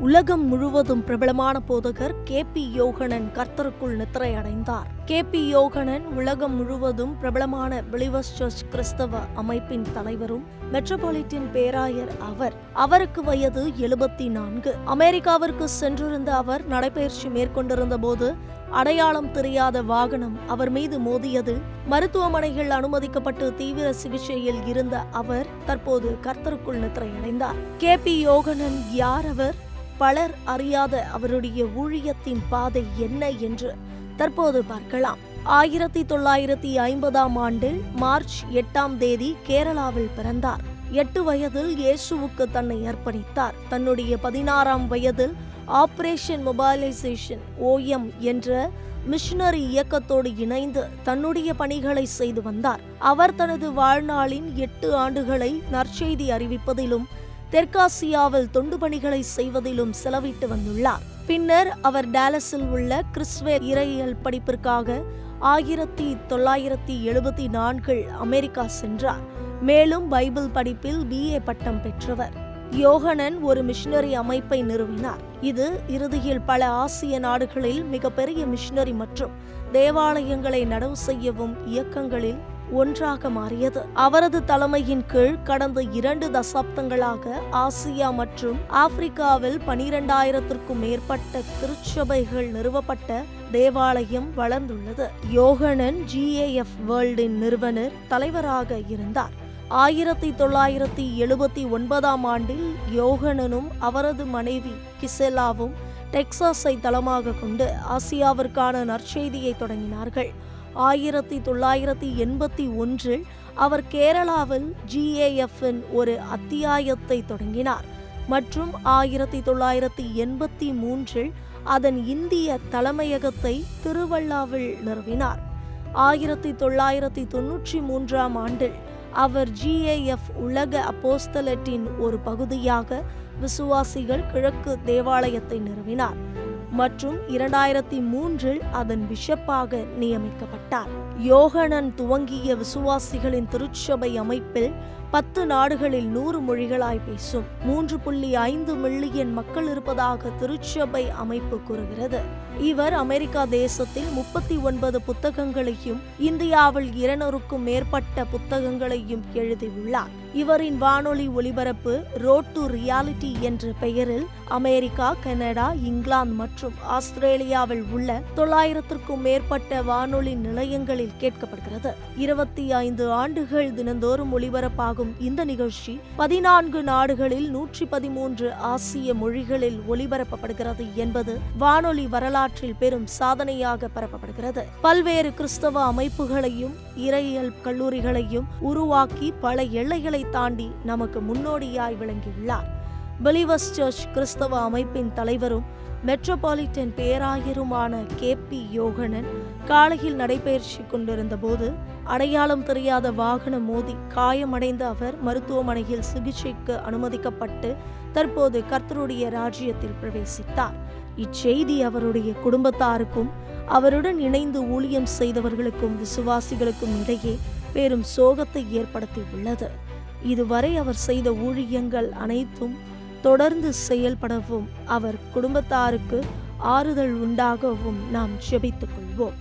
உலகம் முழுவதும் பிரபலமான போதகர் கே பி யோகனன் கர்த்தருக்குள் நித்திரை அடைந்தார் கே பி யோகனன் உலகம் முழுவதும் பிரபலமான பிலிவர்ஸ் சர்ச் கிறிஸ்தவ அமைப்பின் தலைவரும் மெட்ரோபாலிட்டின் பேராயர் அவர். அவருக்கு வயது எழுபத்தி நான்கு அமெரிக்காவிற்கு சென்றிருந்த அவர் நடைபயிற்சி மேற்கொண்டிருந்த போது அடையாளம் தெரியாத வாகனம் அவர் மீது மோதியதில் மருத்துவமனையில் அனுமதிக்கப்பட்டு தீவிர சிகிச்சையில் இருந்த அவர் தற்போது கர்த்தருக்குள் நித்திரையடைந்தார். கே பி யோகனன் யார் அவர்? பலர் அறியாத அவருடைய ஊழியத்தின் பாதை என்ன என்று தற்போது பார்க்கலாம். ஆயிரத்தி தொள்ளாயிரத்தி ஐம்பதாம் ஆண்டில் மார்ச் எட்டாம் தேதி கேரளாவில் பிறந்தார். எட்டு வயதில் இயேசுவுக்கு தன்னை அர்ப்பணித்தார். தன்னுடைய பதினாறாம் வயதில் ஆபரேஷன் மொபைலைசேஷன் ஓஎம் என்ற மிஷனரி இயக்கத்தோடு இணைந்து தன்னுடைய பணிகளை செய்து வந்தார். அவர் தனது வாழ்நாளின் எட்டு ஆண்டுகளை நற்செய்தி அறிவிப்பதிலும் தெற்காசியாவில் தொண்டு பணிகளை செய்வதிலும் செலவிட்டு வந்துள்ளார். பின்னர் அவர் டாலஸில் உள்ள கிறிஸ்வேல் இறையியல் படிப்பிற்காக ஆயிரத்தி தொள்ளாயிரத்தி எழுபத்தி நான்கில் அமெரிக்கா சென்றார். மேலும் பைபிள் படிப்பில் பிஏ பட்டம் பெற்றவர். யோகனன் ஒரு மிஷினரி அமைப்பை நிறுவினார். இது இறுதியில் பல ஆசிய நாடுகளில் மிகப்பெரிய மிஷினரி மற்றும் தேவாலயங்களை நடவு செய்யவும் இயக்கங்களில் ஒன்றாக மாறியது. அவரது தலைமையின் கீழ் கடந்த இரண்டு தசாப்தங்களாக ஆசியா மற்றும் ஆப்பிரிக்காவில் பனிரெண்டாயிரத்திற்கும் மேற்பட்ட திருச்சபைகள் நிறுவப்பட்ட தேவாலயம் வளர்ந்துள்ளது. யோகனன் ஜிஏஎஃப் வேர்ல்டின் நிறுவனர் தலைவராக இருந்தார். ஆயிரத்தி தொள்ளாயிரத்தி எழுபத்தி ஒன்பதாம் ஆண்டில் யோகனனும் அவரது மனைவி கிசெலாவும் டெக்சாஸை தளமாக கொண்டு ஆசியாவிற்கான நற்செய்தியை தொடங்கினார்கள். ஆயிரத்தி தொள்ளாயிரத்தி எண்பத்தி ஒன்றில் அவர் கேரளாவில் ஜிஏஎஃப்பின் ஒரு அத்தியாயத்தை தொடங்கினார். மற்றும் ஆயிரத்தி தொள்ளாயிரத்தி எண்பத்தி மூன்றில் அதன் இந்திய தலைமையகத்தை திருவள்ளாவில் நிறுவினார். ஆயிரத்தி தொள்ளாயிரத்தி தொன்னூற்றி மூன்றாம் ஆண்டில் அவர் ஜிஏஎஃப் உலக அப்போஸ்தலட்டின் ஒரு பகுதியாக விசுவாசிகள் கிழக்கு தேவாலயத்தை நிறுவினார். மற்றும் இரண்டாயிரத்தி மூன்றில் அதன் பிஷப்பாக நியமிக்கப்பட்டார். யோகனன் துவங்கிய விசுவாசிகளின் திருச்சபை அமைப்பில் பத்து நாடுகளில் நூறு மொழிகளாய் பேசும். மூன்று புள்ளி ஐந்து மில்லியன் மக்கள் இருப்பதாக திருச்சபை அமைப்பு கூறுகிறது. இவர் அமெரிக்கா தேசத்தில் முப்பத்தி ஒன்பது புத்தகங்களையும் இந்தியாவில் இருநூறுக்கும் மேற்பட்ட புத்தகங்களையும் எழுதியுள்ளார். இவரின் வானொலி ஒலிபரப்பு ரோட் டு ரியாலிட்டி என்ற பெயரில் அமெரிக்கா கனடா இங்கிலாந்து மற்றும் ஆஸ்திரேலியாவில் உள்ள தொள்ளாயிரத்திற்கும் மேற்பட்ட வானொலி நிலையங்களில் கேட்கப்படுகிறது. இருபத்தி ஐந்து ஆண்டுகள் தினந்தோறும் ஒலிபரப்பாகும் இந்த நிகழ்ச்சி பதினான்கு நாடுகளில் நூற்றி பதிமூன்று ஆசிய மொழிகளில் ஒலிபரப்பப்படுகிறது என்பது வானொலி வரலாற்றில் பெரும் சாதனையாக பரப்பப்படுகிறது பல்வேறு கிறிஸ்தவ அமைப்புகளையும் இறையியல் கல்லூரிகளையும் உருவாக்கி பல எல்லைகளை தாண்டி நமக்கு முன்னோடியாய் விளங்கியுள்ளார். பிலிவர்ஸ் சர்ச் கிறிஸ்தவ அமைப்பின் தலைவரும் மெட்ரோபாலிட்டன் பேராயருமான கே பி யோகனன் காலையில் நடைபயிற்சி கொண்டிருந்த போது அடையாளம் தெரியாத வாகனம் மோதி காயமடைந்த அவர் மருத்துவமனையில் சிகிச்சைக்கு அனுமதிக்கப்பட்டு தற்போது கர்த்தருடைய ராஜ்யத்தில் பிரவேசித்தார். இச்செய்தி அவருடைய குடும்பத்தாருக்கும் அவருடன் இணைந்து ஊழியம் செய்தவர்களுக்கும் விசுவாசிகளுக்கும் இடையே பெரும் சோகத்தை ஏற்படுத்தியுள்ளது. இதுவரை அவர் செய்த ஊழியங்கள் அனைத்தும் தொடர்ந்து செயல்படவும் அவர் குடும்பத்தாருக்கு ஆறுதல் உண்டாகவும் நாம் ஜெபித்துக் கொள்வோம்